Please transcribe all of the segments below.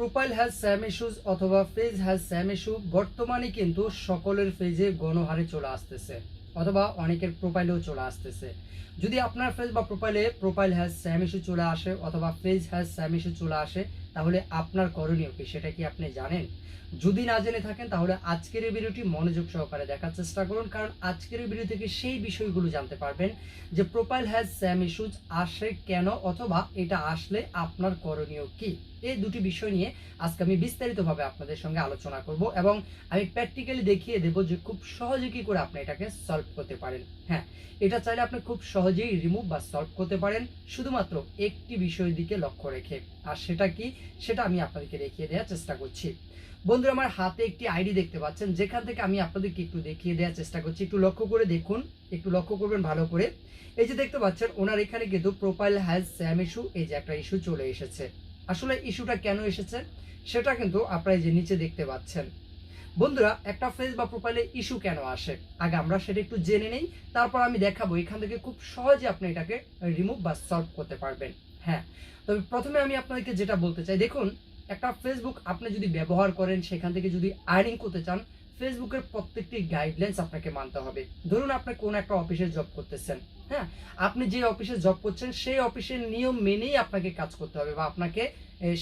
Profile has some issues অথবা page has some issue বর্তমানে কিন্তু সকলের পেজে গণহারে চলে আসতেছে, অথবা অনেকের প্রোফাইলেও চলে আসতেছে। যদি আপনার পেজ বা প্রোফাইলে প্রোফাইল হ্যাজ স্যাম ইস্যু চলে আসে অথবা পেজ হ্যাজ স্যাম ইস্যু চলে আসে, তাহলে আপনার করণীয় কি সেটা কি আপনি জানেন? যদি না জেনে থাকেন, তাহলে আজকের এই ভিডিওটি মনোযোগ সহকারে দেখার চেষ্টা করুন, কারণ আজকের এই ভিডিও থেকে সেই বিষয়গুলো জানতে পারবেন যে প্রোফাইল হ্যাজ স্যাম ইস্যুজ আসে কেন অথবা এটা আসলে আপনার করণীয় কি। এই দুটি বিষয় নিয়ে আজকে আমি বিস্তারিতভাবে আপনাদের সঙ্গে আলোচনা করব এবং আমি প্র্যাকটিক্যালি দেখিয়ে দেবো যে খুব সহজে কি করে আপনি এটাকে সলভ করতে পারেন। হ্যাঁ এটা চাইলে আপনি খুব সহজেই রিমুভ বা সলভ করতে পারেন। শুধুমাত্র একটি বিষয়ের দিকে লক্ষ্য রেখে। আর সেটা কি? সেটা আমি আপনাদেরকে দেখিয়ে দেওয়ার চেষ্টা করছি। বন্ধুরা, আমার হাতে একটি আইডি দেখতে পাচ্ছেন। যেখান থেকে আমি আপনাদেরকে একটু দেখিয়ে দেওয়ার চেষ্টা করছি। একটু লক্ষ্য করে দেখুন। একটু লক্ষ্য করবেন ভালো করে। এই যে দেখতে পাচ্ছেন, ওনার এখানে কিন্তু প্রোফাইল হ্যাজ স্যাম ইস্যু এই যে একটা ইস্যু চলে এসেছে। আসলে ইস্যুটা কেন এসেছে? সেটা কিন্তু আপনারা যে নিচে দেখতে পাচ্ছেন। বন্ধুরা, একটা ফেস বা প্রোফাইলে ইস্যু কেন আসে? আগে আমরা সেটা একটু জেনে নেই, তারপর আমি দেখাবো। এখান থেকে খুব সহজে আপনি এটাকে রিমুভ বা সলভ করতে পারবেন। হ্যাঁ তবে প্রথমে আমি আপনাদেরকে যেটা বলতে চাই, দেখুন, একটা ফেসবুক আপনি যদি ব্যবহার করেন, সেখান থেকে যদি আর্নিং করতে চান ফেসবুকের প্রত্যেকটি গাইডলাইন্স আপনাকে মানতে হবে। ধরুন আপনি কোন একটা অফিসে জব করতেছেন। হ্যাঁ আপনি যে অফিসে জব করছেন, সেই অফিসের নিয়ম মেনেই আপনাকে কাজ করতে হবে বা আপনাকে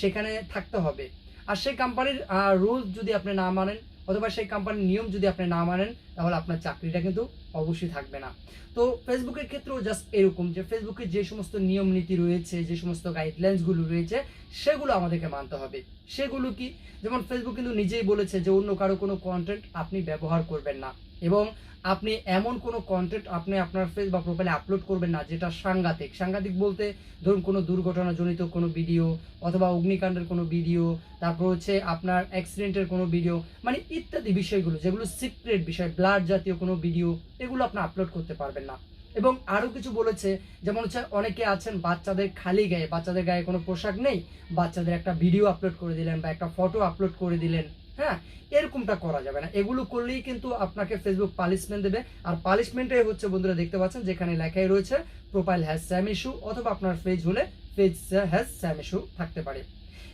সেখানে থাকতে হবে। আর সেই কোম্পানির রুলস যদি আপনি না মানেন, অথবা সেই কোম্পানির নিয়ম যদি আপনি না মানেন, তাহলে আপনার চাকরিটা কিন্তু অবশ্যই থাকবে না। তো ফেসবুকের ক্ষেত্রেও জাস্ট এরকম যে ফেসবুকের যে সমস্ত নিয়ম নীতি রয়েছে, যে সমস্ত গাইডলাইন্সগুলো রয়েছে, সেগুলো আমাদেরকে মানতে হবে। সেগুলো কি? যেমন ফেসবুক কিন্তু নিজেই বলেছে যে অন্য কারও কোনো কন্টেন্ট আপনি ব্যবহার করবেন না। এবং আপনি এমন কোনো কন্টেন্ট আপনি আপনার ফেস বা প্রোফাইলে আপলোড করবেন না, যেটা সাংঘাতিক। সাংঘাতিক বলতে ধরুন কোনো দুর্ঘটনাজনিত কোনো ভিডিও অথবা অগ্নিকাণ্ডের কোনো ভিডিও তারপর হচ্ছে আপনার অ্যাক্সিডেন্টের কোনো ভিডিও মানে ইত্যাদি বিষয়গুলো, যেগুলো সিক্রেট বিষয় ব্লাড জাতীয় কোনো ভিডিও এগুলো আপনি আপলোড করতে পারবেন না। এবং আরও কিছু বলেছে, যেমন হচ্ছে অনেকে আছেন বাচ্চাদের খালি গায়ে, বাচ্চাদের গায়ে কোনো পোশাক নেই, বাচ্চাদের একটা ভিডিও আপলোড করে দিলেন বা একটা ফটো আপলোড করে দিলেন। হ্যাঁ এরকমটা করা যাবে না। এগুলো করলেই কিন্তু আপনাকে ফেসবুক পালিশমেন্ট দেবে। আর পানিশমেন্টে হচ্ছে, বন্ধুরা, দেখতে পাচ্ছেন, যেখানে লেখাই রয়েছে প্রোফাইল হ্যাজ স্যাম ইস্যু অথবা আপনার পেজ হলে পেজ হ্যাজ স্যাম ইস্যু থাকতে পারে।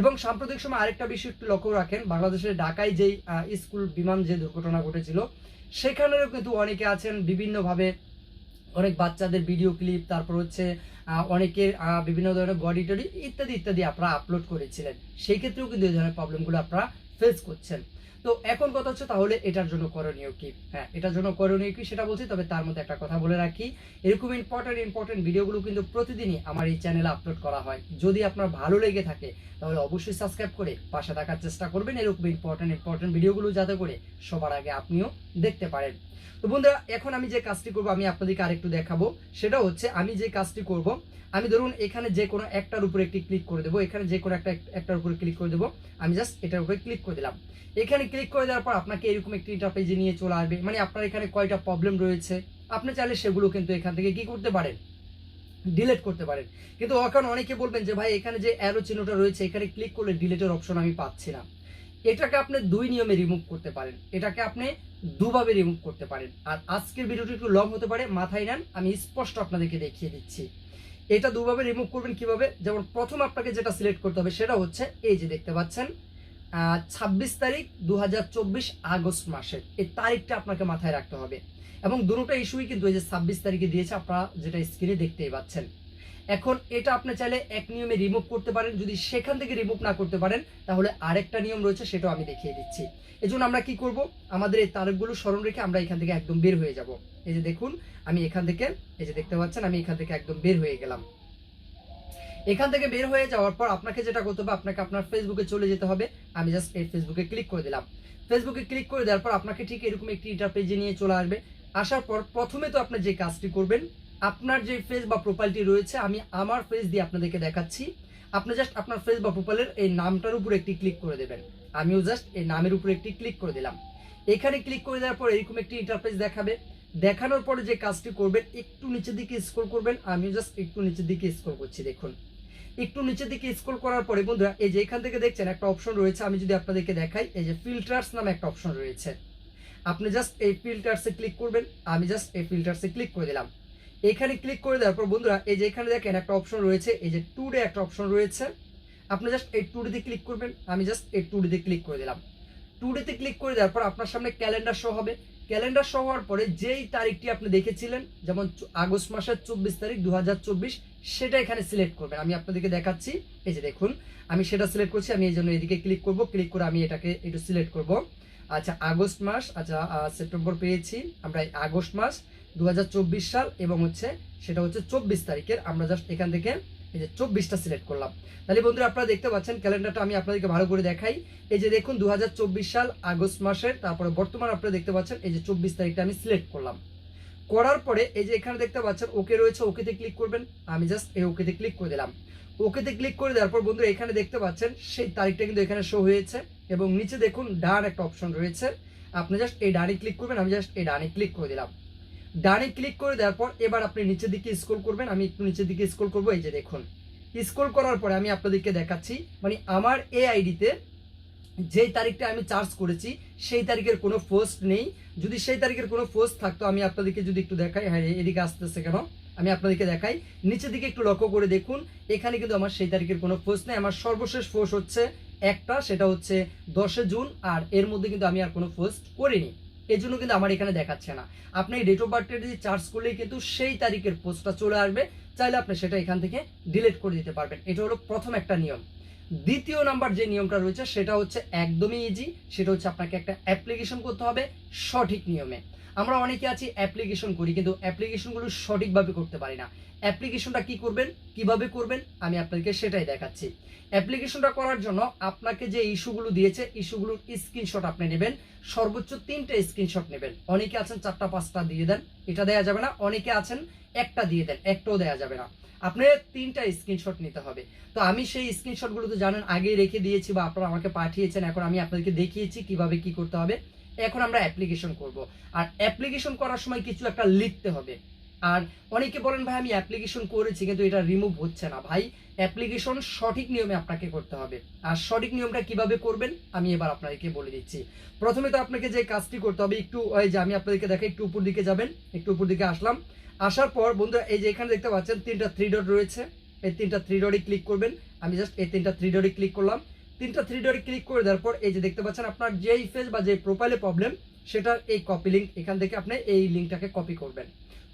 এবং সাম্প্রতিক সময় আরেকটা বিষয় একটু লক্ষ্য রাখেন, বাংলাদেশের ঢাকায় যেই স্কুল বিমান যে দুর্ঘটনা ঘটেছিল, সেখানেও কিন্তু অনেকে আছেন, বিভিন্নভাবে অনেক বাচ্চাদের ভিডিও ক্লিপ তারপর হচ্ছে অনেকের বিভিন্ন ধরনের বডি টডি ইত্যাদি ইত্যাদি আপনারা আপলোড করেছিলেন। সেই ক্ষেত্রেও কিন্তু এই ধরনের প্রবলেমগুলো আপনারা ফেস করছেন। তো এখন কথা হচ্ছে তাহলে এটার জন্য করণীয় কি? হ্যাঁ এটার জন্য করণীয় কি সেটা বলছি, তবে তার মধ্যে একটা কথা বলে রাখি। এরকম ইম্পর্টেন্ট ইম্পর্টেন্ট ভিডিওগুলো কিন্তু প্রতিদিনই আমার এই চ্যানেলে আপলোড করা হয়। যদি আপনার ভালো লেগে থাকে, তাহলে অবশ্যই সাবস্ক্রাইব করে পাশে থাকার চেষ্টা করবেন এরকম ইম্পর্টেন্ট ইম্পর্টেন্ট ভিডিওগুলো যাতে করে সবার আগে আপনিও দেখতে পারেন। তো বন্ধুরা, এখন আমি যে কাজটি করব, আমি আপনাদেরকে আরেকটু দেখাবো। সেটা হচ্ছে আমি যে কাজটি করব আমি ধরুন এখানে যে কোনো একটার উপরে একটি ক্লিক করে দেবো, এখানে যে কোনো একটা একটার উপরে ক্লিক করে দেবো, আমি জাস্ট এটার উপরে ক্লিক করে দিলাম। এখানে ক্লিক করে দেওয়ার পর আপনাকে এরকম একটি ইন্টারপেজে নিয়ে চলে আসবে। মানে আপনার এখানে কয়টা প্রবলেম রয়েছে, আপনি চাইলে সেগুলো কিন্তু এখান থেকে কি করতে পারেন? ডিলেট করতে পারেন। কিন্তু এখন অনেকে বলবেন যে, ভাই, এখানে যে অ্যারো চিহ্নটা রয়েছে, এখানে ক্লিক করলে ডিলেটের অপশন আমি পাচ্ছি না। এটাকে আপনি দুই নিয়মে রিমুভ করতে পারেন। এটাকে আপনি দুভাবে রিমুভ করতে পারেন। আর আজকের ভিডিওটি একটু লং হতে পারে, মাথায় নেন, আমি স্পষ্ট আপনাদেরকে দেখিয়ে দিচ্ছি। এটা দুভাবে রিমুভ করবেন কীভাবে? যেমন প্রথম আপনাকে যেটা সিলেক্ট করতে হবে সেটা হচ্ছে এই যে দেখতে পাচ্ছেন ছাব্বিশ তারিখ দু হাজার চব্বিশ আগস্ট মাসের। এই তারিখটা আপনাকে মাথায় রাখতে হবে। এবং দুটো ইস্যুই কিন্তু এই যে ছাব্বিশ তারিখে দিয়েছে, আপনারা যেটা স্ক্রিনে দেখতেই পাচ্ছেন। এখন এটা আপনি চাইলে এক নিয়মে রিমুভ করতে পারেন। যদি সেখান থেকে রিমুভ না করতে পারেন, তাহলে আরেকটা নিয়ম রয়েছে, সেটাও আমি দেখিয়ে দিচ্ছি। এজন্য আমরা কি করব? আমাদের এই তারিখগুলো স্মরণ রেখে আমরা এখান থেকে একদম বের হয়ে যাব। এই যে দেখুন, আমি এখান থেকে, এই যে দেখতে পাচ্ছেন, আমি এখান থেকে একদম বের হয়ে গেলাম। এখান থেকে বের হয়ে যাওয়ার পর আপনাকে যেটা করতে হবে, আপনাকে আপনার ফেসবুকে চলে যেতে হবে। আমি জাস্ট এই ফেসবুকে ক্লিক করে দিলাম। ফেসবুকে ক্লিক করে দেওয়ার পর আপনাকে ঠিক এরকম একটি ইন্টারপেজে নিয়ে চলে আসবে। আসার পর প্রথমে তো আপনি যে কাজটি করবেন আপনার যে ফেস বা প্রোফাইলটি রয়েছে, আমি আমার ফেস দিয়ে আপনাদেরকে দেখাচ্ছি। আপনি জাস্ট আপনার ফেস বা প্রোফাইলের এই নামটার উপর একটি ক্লিক করে দেবেন। আমিও জাস্ট এই নামের উপর একটি ক্লিক করে দিলাম। এখানে ক্লিক করে দেওয়ার পর এরকম একটি ইন্টারফেস দেখাবে। দেখানোর পরে যে কাজটি করবেন, একটু নিচের দিকে স্ক্রল করবেন। আমিও জাস্ট একটু নিচের দিকে স্ক্রল করছি, দেখুন। একটু নিচের দিকে স্ক্রল করার পরে বন্ধুরা, এই যে এখান থেকে দেখছেন একটা অপশন রয়েছে, আমি যদি আপনাদেরকে দেখাই, এই যে ফিল্টার্স নামে একটা অপশন রয়েছে। আপনি জাস্ট এই ফিল্টার্সে ক্লিক করবেন, আমি জাস্ট এই ফিল্টার্সে ক্লিক করে দিলাম। এখানে ক্লিক করে দেওয়ার পর বন্ধুরা, এই যে এখানে দেখেন একটা অপশন রয়েছে, এই যে টুডে একটা অপশন রয়েছে। আপনি জাস্ট এই টু ডিতে ক্লিক করবেন, আমি জাস্ট এই টু ডিতে ক্লিক করে দিলাম। টু ডিতে ক্লিক করে দেওয়ার পর আপনার সামনে ক্যালেন্ডার শো হবে। ক্যালেন্ডার শো হওয়ার পরে যেই তারিখটি আপনি দেখেছিলেন, যেমন আগস্ট মাসের চব্বিশ তারিখ দু হাজার চব্বিশ, সেটা এখানে সিলেক্ট করবেন। আমি আপনাদেরকে দেখাচ্ছি, এই যে দেখুন, আমি সেটা সিলেক্ট করছি, আমি এই জন্য এদিকে ক্লিক করব ক্লিক করে আমি এটাকে একটু সিলেক্ট করব। আচ্ছা আগস্ট মাস আচ্ছা সেপ্টেম্বর পেয়েছি, আমরা আগস্ট মাস দু হাজার চব্বিশ সাল এবং হচ্ছে সেটা হচ্ছে চব্বিশ তারিখের। আমরা জাস্ট এখান থেকে এই যে চব্বিশটা সিলেক্ট করলাম। তাহলে বন্ধুরা আপনারা দেখতে পাচ্ছেন, ক্যালেন্ডারটা আমি আপনাদেরকে ভালো করে দেখাই। এই যে দেখুন দু হাজার চব্বিশ সাল আগস্ট মাসের, তারপরে বর্তমান আপনারা দেখতে পাচ্ছেন, এই যে চব্বিশ তারিখটা আমি সিলেক্ট করলাম। করার পরে এই যে এখানে দেখতে পাচ্ছেন, ওকে রয়েছে, ওকেতে ক্লিক করবেন। আমি জাস্ট এই ওকেতে ক্লিক করে দিলাম। ওকেতে ক্লিক করে দেওয়ার পর বন্ধুরা এখানে দেখতে পাচ্ছেন, সেই তারিখটা কিন্তু এখানে শো হয়েছে এবং নিচে দেখুন ডান একটা অপশন রয়েছে। আপনি জাস্ট এই ডানে ক্লিক করবেন, আমি জাস্ট এই ডানে ক্লিক করে দিলাম। ডানে ক্লিক করে দেওয়ার পর এবার আপনি নিচের দিকে স্ক্রল করবেন। আমি একটু নিচের দিকে স্ক্রল করব, এই যে দেখুন। স্ক্রল করার পরে আমি আপনাদেরকে দেখাচ্ছি মানে আমার এ আইডিতে যেই তারিখটা আমি চার্জ করেছি, সেই তারিখের কোনো পোস্ট নেই। যদি সেই তারিখের কোনো পোস্ট থাকতো, আমি আপনাদেরকে যদি একটু দেখাই হ্যাঁ এদিকে আসতেছে কেন? আমি আপনাদেরকে দেখাই। নিচের দিকে একটু লক্ষ্য করে দেখুন, এখানে কিন্তু আমার সেই তারিখের কোনো পোস্ট নেই। আমার সর্বশেষ পোস্ট হচ্ছে একটা, সেটা হচ্ছে দশে জুন, আর এর মধ্যে কিন্তু আমি আর কোনো পোস্ট করিনি। এই জন্য কিন্তু আমার এখানে দেখাচ্ছে না। আপনি ডেট অফ বার্থটা যদি চার্জ করলেই কিন্তু সেই তারিখের পোস্টটা চলে আসবে। চাইলে আপনি সেটা এখান থেকে ডিলিট করে দিতে পারবেন। এটা হলো প্রথম একটা নিয়ম। দ্বিতীয় নাম্বার যে নিয়মটা রয়েছে, সেটা হচ্ছে একদমই ইজি সেটা হচ্ছে আপনাকে একটা অ্যাপ্লিকেশন করতে হবে সঠিক নিয়মে। আমরা অনেকে আছি অ্যাপ্লিকেশন করি, কিন্তু অ্যাপ্লিকেশনগুলো সঠিকভাবে করতে পারি না। অ্যাপ্লিকেশনটা কি করবেন? কীভাবে করবেন? আমি আপনাদেরকে সেটাই দেখাচ্ছি। অ্যাপ্লিকেশনটা করার জন্য আপনাকে যে ইস্যুগুলো দিয়েছে ইস্যুগুলোর স্ক্রিনশট আপনি নেবেন। সর্বোচ্চ তিনটে স্ক্রিনশট নেবেন। অনেকে আছেন চারটা, পাঁচটা দিয়ে দেন। এটা দেয়া যাবে না। অনেকে আছেন একটা দিয়ে দেন, একটাও দেয়া যাবে না। আপনি তিনটা স্ক্রিনশট নিতে হবে। তো আমি সেই স্ক্রিনশটগুলো তো জানেন, আগেই রেখে দিয়েছি বা আপনারা আমাকে পাঠিয়েছেন। এখন আমি আপনাদেরকে দেখিয়েছি কীভাবে কি করতে হবে। এখন আমরা অ্যাপ্লিকেশন করব। আর অ্যাপ্লিকেশন করার সময় কিছু একটা লিখতে হবে। আর অনেকে বলেন, ভাই, আমি অ্যাপ্লিকেশন করেছি, কিন্তু এটা রিমুভ হচ্ছে না। ভাই অ্যাপ্লিকেশন সঠিক নিয়মে আপনাকে করতে হবে। আর সঠিক নিয়মটা কীভাবে করবেন, আমি এবার আপনাদেরকে বলে দিচ্ছি। প্রথমে তো আপনাকে যে কাজটি করতে হবে, একটু ওই যে আমি আপনাদেরকে দেখাই, একটু উপর দিকে যাবেন, একটু উপর দিকে আসলাম। আসার পর, বন্ধুরা, এই যে এখানে দেখতে পাচ্ছেন, তিনটা থ্রি ডট রয়েছে। এই তিনটা থ্রি ডটে ক্লিক করবেন। আমি জাস্ট এই তিনটা থ্রি ডটে ক্লিক করলাম। তিনটা থ্রি ডটে ক্লিক করে দেওয়ার পর এই যে দেখতে পাচ্ছেন আপনার যেই ফেজ বা যে প্রোফাইলে প্রবলেম সেটার এই কপি লিঙ্ক এখান থেকে আপনি এই লিঙ্কটাকে কপি করবেন।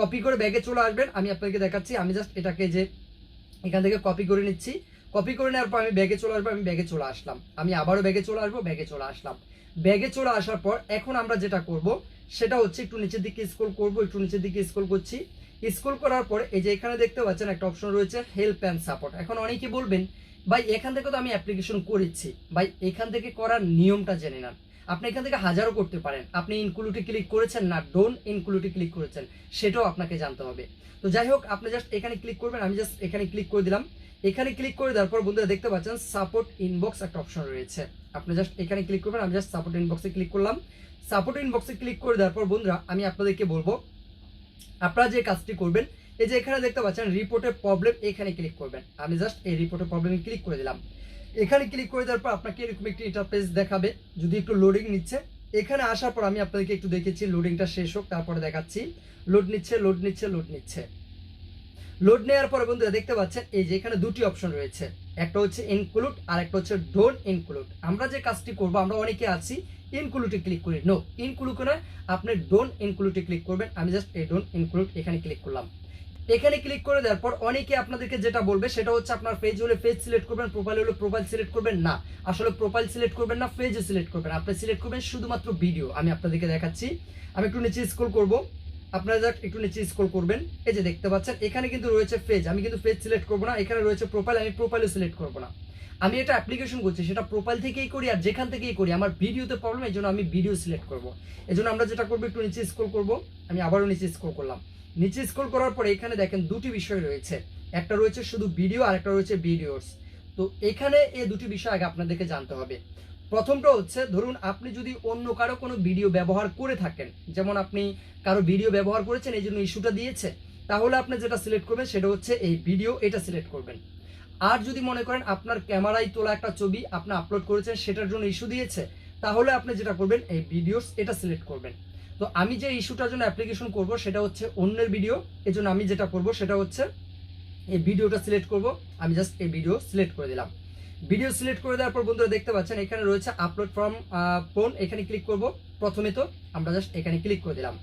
কপি করে ব্যাগে চলে আসবেন, আমি আপনাকে দেখাচ্ছি, আমি জাস্ট এটাকে যে এখান থেকে কপি করে নিচ্ছি। কপি করে নেওয়ার পর আমি ব্যাগে চলে আসব, আমি ব্যাগে চলে আসলাম। আমি আবারও ব্যাগে চলে আসব ব্যাগে চলে আসলাম। ব্যাগে চলে আসার পর এখন আমরা যেটা করব, সেটা হচ্ছে একটু নিচের দিকে স্ক্রল করব, একটু নিচের দিকে স্ক্রল করছি। স্ক্রল করার পর এই যে এখানে দেখতে পাচ্ছেন একটা অপশন রয়েছে হেল্প অ্যান্ড সাপোর্ট এখন অনেকে বলবেন ভাই, এখান থেকে তো আমি অ্যাপ্লিকেশন করেছি। ভাই, এখান থেকে করার নিয়মটা জেনে নেন। আপনি এখান থেকে হাজারও করতে পারেন। আপনি ইনক্লুডে ক্লিক করেছেন না ডোন ইনক্লুডে ক্লিক করেছেন, সেটাও আপনাকে জানতে হবে। তো যাই হোক, আপনি জাস্ট এখানে ক্লিক করবেন, আমি জাস্ট এখানে ক্লিক করে দিলাম। এখানে ক্লিক করে দেওয়ার পর বন্ধুরা দেখতে পাচ্ছেন সাপোর্ট ইনবক্স একটা অপশন রয়েছে। আপনি জাস্ট এখানে ক্লিক করবেন, আমি জাস্ট সাপোর্ট ইনবক্সে ক্লিক করলাম। সাপোর্ট ইনবক্সে ক্লিক করে দেওয়ার পর বন্ধুরা, আমি আপনাদেরকে বলব, আপনারা যে কাজটি করবেন এই যে এখানে দেখতে পাচ্ছেন রিপোর্টের প্রবলেম এখানে ক্লিক করবেন। আমি জাস্ট এই রিপোর্টের প্রবলেমে ক্লিক করে দিলাম। এখানে ক্লিক করে দেওয়ার পর আপনাকে এরকম একটি ইন্টারফেস দেখাবে, যদি একটু লোডিং নিচ্ছে। এখানে আসার পর আমি আপনাদেরকে একটু দেখেছি লোডিংটা শেষ হোক, তারপরে দেখাচ্ছি। লোড নিচ্ছে লোড নিচ্ছে লোড নিচ্ছে। লোড নেওয়ার পরে বন্ধুরা দেখতে পাচ্ছেন, এই যে এখানে দুটি অপশন রয়েছে। একটা হচ্ছে ইনক্লুড আর একটা হচ্ছে ডোন ইনক্লুড আমরা যে কাজটি করব, আমরা অনেকে আছি ইনক্লুডে ক্লিক করি। নো ইনক্লুড করে আপনি ডোন্ট ইনক্লুডে ক্লিক করবেন। আমি জাস্ট এই ডোন ইনক্লুড এখানে ক্লিক করলাম। এখানে ক্লিক করে দেওয়ার পর অনেকে আপনাদেরকে যেটা বলবে সেটা হচ্ছে আপনার পেজ হলে পেজ সিলেক্ট করবেন প্রোফাইল হলে প্রোফাইল সিলেক্ট করবেন, না। আসলে প্রোফাইল সিলেক্ট করবেন না পেজও সিলেক্ট করবেন। আপনি সিলেক্ট করবেন শুধুমাত্র ভিডিও আমি আপনাদেরকে দেখাচ্ছি। আমি একটু নিচে স্ক্রল করব। আপনারা যাক, একটু নিচে স্ক্রল করবেন। এই যে দেখতে পাচ্ছেন, এখানে কিন্তু রয়েছে পেজ আমি কিন্তু পেজ সিলেক্ট করব না, এখানে রয়েছে প্রোফাইল আমি প্রোফাইলও সিলেক্ট করব না। আমি এটা অ্যাপ্লিকেশন করছি, সেটা প্রোফাইল থেকেই করি আর যেখান থেকেই করি। আমার ভিডিওতে প্রবলেম এই জন্য আমি ভিডিও সিলেক্ট করব। এই জন্য আমরা যেটা করব, একটু নিচে স্ক্রল করব। আমি আবারও নিচে স্ক্রল করলাম। নিচে স্ক্রল করার পরে এখানে দেখেন দুটি বিষয় রয়েছে। একটা রয়েছে শুধু ভিডিও আর একটা রয়েছে ভিডিওস তো এখানে এই দুটি বিষয় আগে আপনাদেরকে জানতে হবে। প্রথমটা হচ্ছে, ধরুন আপনি যদি অন্য কারও কোনো ভিডিও ব্যবহার করে থাকেন, যেমন আপনি কারও ভিডিও ব্যবহার করেছেন, এই জন্য ইস্যুটা দিয়েছে, তাহলে আপনি যেটা সিলেক্ট করবেন সেটা হচ্ছে এই ভিডিও এটা সিলেক্ট করবেন। আর যদি মনে করেন আপনার ক্যামেরায় তোলা একটা ছবি আপনি আপলোড করেছেন, সেটার জন্য ইস্যু দিয়েছে, তাহলে আপনি যেটা করবেন, এই ভিডিওস এটা সিলেক্ট করবেন। তো আমি যে ইস্যুটার জন্য অ্যাপ্লিকেশন করব সেটা হচ্ছে অন্যের ভিডিও। এই জন্য আমি যেটা করব সেটা হচ্ছে এই ভিডিওটা সিলেক্ট করব। আমি জাস্ট এই ভিডিও সিলেক্ট করে দিলাম। ভিডিও সিলেক্ট করে দেওয়ার পর বন্ধুরা দেখতে পাচ্ছেন, এখানে রয়েছে আপলোড ফ্রম ফোন। এখানে ক্লিক করব। প্রথমে তো আমরা জাস্ট এখানে ক্লিক করে দিলাম।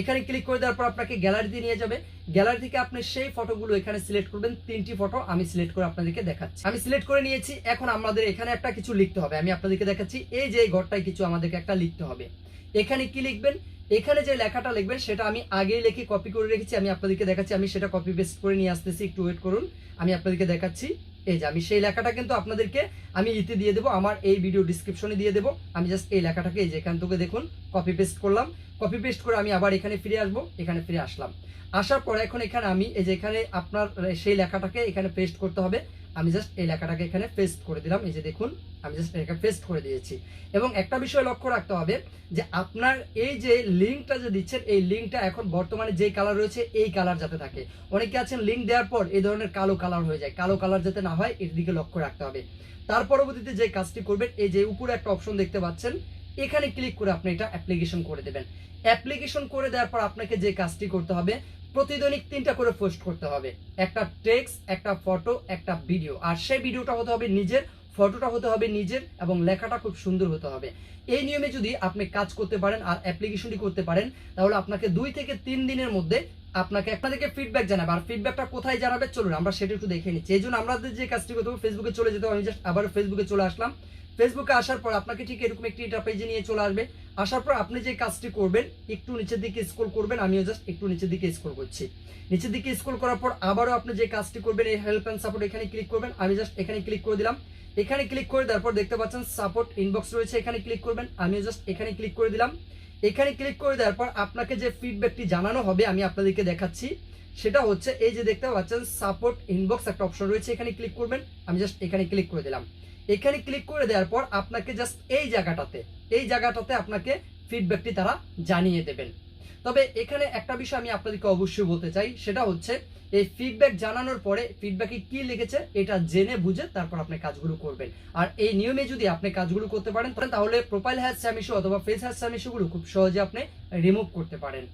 এখানে ক্লিক করে দেওয়ার পর আপনাকে গ্যালারিতে নিয়ে যাবে। গ্যালারি থেকে আপনি সেই ফটোগুলো এখানে সিলেক্ট করবেন। তিনটি ফটো আমি সিলেক্ট করে আপনাদেরকে দেখাচ্ছি। আমি সিলেক্ট করে নিয়েছি। এখন আমাদের এখানে একটা কিছু লিখতে হবে। আমি আপনাদেরকে দেখাচ্ছি। এই যে ঘরটায় কিছু আমাদেরকে একটা লিখতে হবে। এখানে কি লিখবেন? এখানে যে লেখাটা লিখবেন, সেটা আমি আগেই লিখে কপি করে রেখেছি, আমি আপনাদেরকে দেখাচ্ছি, আমি সেটা কপি পেস্ট করে নিয়ে আসতেছি, একটু ওয়েট করুন, আমি আপনাদেরকে দেখাচ্ছি। এই যে আমি সেই লেখাটা কিন্তু আপনাদেরকে আমি ইতে দিয়ে দেবো, আমার এই ভিডিও ডিসক্রিপশনে দিয়ে দেবো। আমি জাস্ট এই লেখাটাকে এই যে এখান থেকে দেখুন কপি পেস্ট করলাম। কপি পেস্ট করে আমি আবার এখানে ফিরে আসব, এখানে ফিরে আসলাম। আসার পর এখন এখানে আমি, এই যে এখানে আপনার, সেই লেখাটাকে এখানে পেস্ট করতে হবে। আমি জাস্ট এই লেখাটাকে এখানে পেস্ট করে দিলাম। এই যে দেখুন, আমি জাস্ট এখানে পেস্ট করে দিয়েছি। এবং একটা বিষয় লক্ষ্য রাখতে হবে যে আপনার এই যে লিঙ্কটা যে দিচ্ছেন, এই লিঙ্কটা এখন বর্তমানে যে কালার রয়েছে, এই কালার যাতে থাকে। অনেকে আছেন লিঙ্ক দেওয়ার পর এই ধরনের কালো কালার হয়ে যায়। কালো কালার যাতে না হয়, এর দিকে লক্ষ্য রাখতে হবে। তার পরবর্তীতে যে কাজটি করবেন, এই যে উপরে একটা অপশন দেখতে পাচ্ছেন, এখানে ক্লিক করে আপনি এটা অ্যাপ্লিকেশন করে দেবেন। অ্যাপ্লিকেশন করে দেওয়ার পর আপনাকে যে কাজটি করতে হবে প্রতিদিনিক তিনটা করে পোস্ট করতে হবে। একটা টেক্সট, একটা ফটো, একটা ভিডিও। আর সেই ভিডিওটা হতে হবে নিজের, ফটোটা হতে হবে নিজের এবং লেখাটা খুব সুন্দর হতে হবে। এই নিয়মে যদি আপনি কাজ করতে পারেন আর অ্যাপ্লিকেশনটি করতে পারেন, তাহলে আপনাকে দুই থেকে তিন দিনের মধ্যে আপনাকে আপনাদেরকে ফিডব্যাক জানাবে। আর ফিডব্যাকটা কোথায় জানাবে চলুন, আমরা সেটা একটু দেখে নিচ্ছি। এই জন্য আমাদের যে কাজটি করতে ফেসবুকে চলে যেতে আমি জাস্ট আবার ফেসবুকে চলে আসলাম। ফেসবুকে আসার পর আপনাকে ঠিক এরকম একটি এটা পেজে নিয়ে চলে আসবে। আসার পর আপনি যে কাজটি করবেন, একটু নিচের দিকে স্ক্রল করবেন, আমিও জাস্ট একটু নিচের দিকে স্ক্রল করছি। নিচের দিকে স্ক্রল করার পর আবারও আপনি যে কাজটি করবেন, এই হেল্প অ্যান্ড সাপোর্ট এখানে ক্লিক করবেন। আমি জাস্ট এখানে ক্লিক করে দিলাম। এখানে ক্লিক করে দেওয়ার পর দেখতে পাচ্ছেন সাপোর্ট ইনবক্স রয়েছে, এখানে ক্লিক করবেন। আমিও জাস্ট এখানে ক্লিক করে দিলাম। এখানে ক্লিক করে দেওয়ার পর আপনাকে যে ফিডব্যাকটি জানানো হবে, আমি আপনাদেরকে দেখাচ্ছি। সেটা হচ্ছে, এই যে দেখতে পাচ্ছেন সাপোর্ট ইনবক্স একটা অপশন রয়েছে, এখানে ক্লিক করবেন। আমি জাস্ট এখানে ক্লিক করে দিলাম। এখানে ক্লিক করে দেওয়ার পর আপনাকে জাস্ট এই জায়গাটাতে এই জায়গাটাতে আপনাকে ফিডব্যাকটি তারা জানিয়ে দেবেন। তবে এখানে একটা বিষয় আমি আপনাদেরকে অবশ্যই বলতে চাই, সেটা হচ্ছে এই ফিডব্যাক জানানোর পরে ফিডব্যাকে কি লিখেছে, এটা জেনে বুঝে তারপর আপনি কাজগুলো করবেন। আর এই নিয়মে যদি আপনি কাজগুলো করতে পারেন, তাহলে প্রোফাইল হ্যাজ স্যামিশু অথবা ফেস হ্যাজ স্যামিশুগুলো খুব সহজে আপনি রিমুভ করতে পারেন।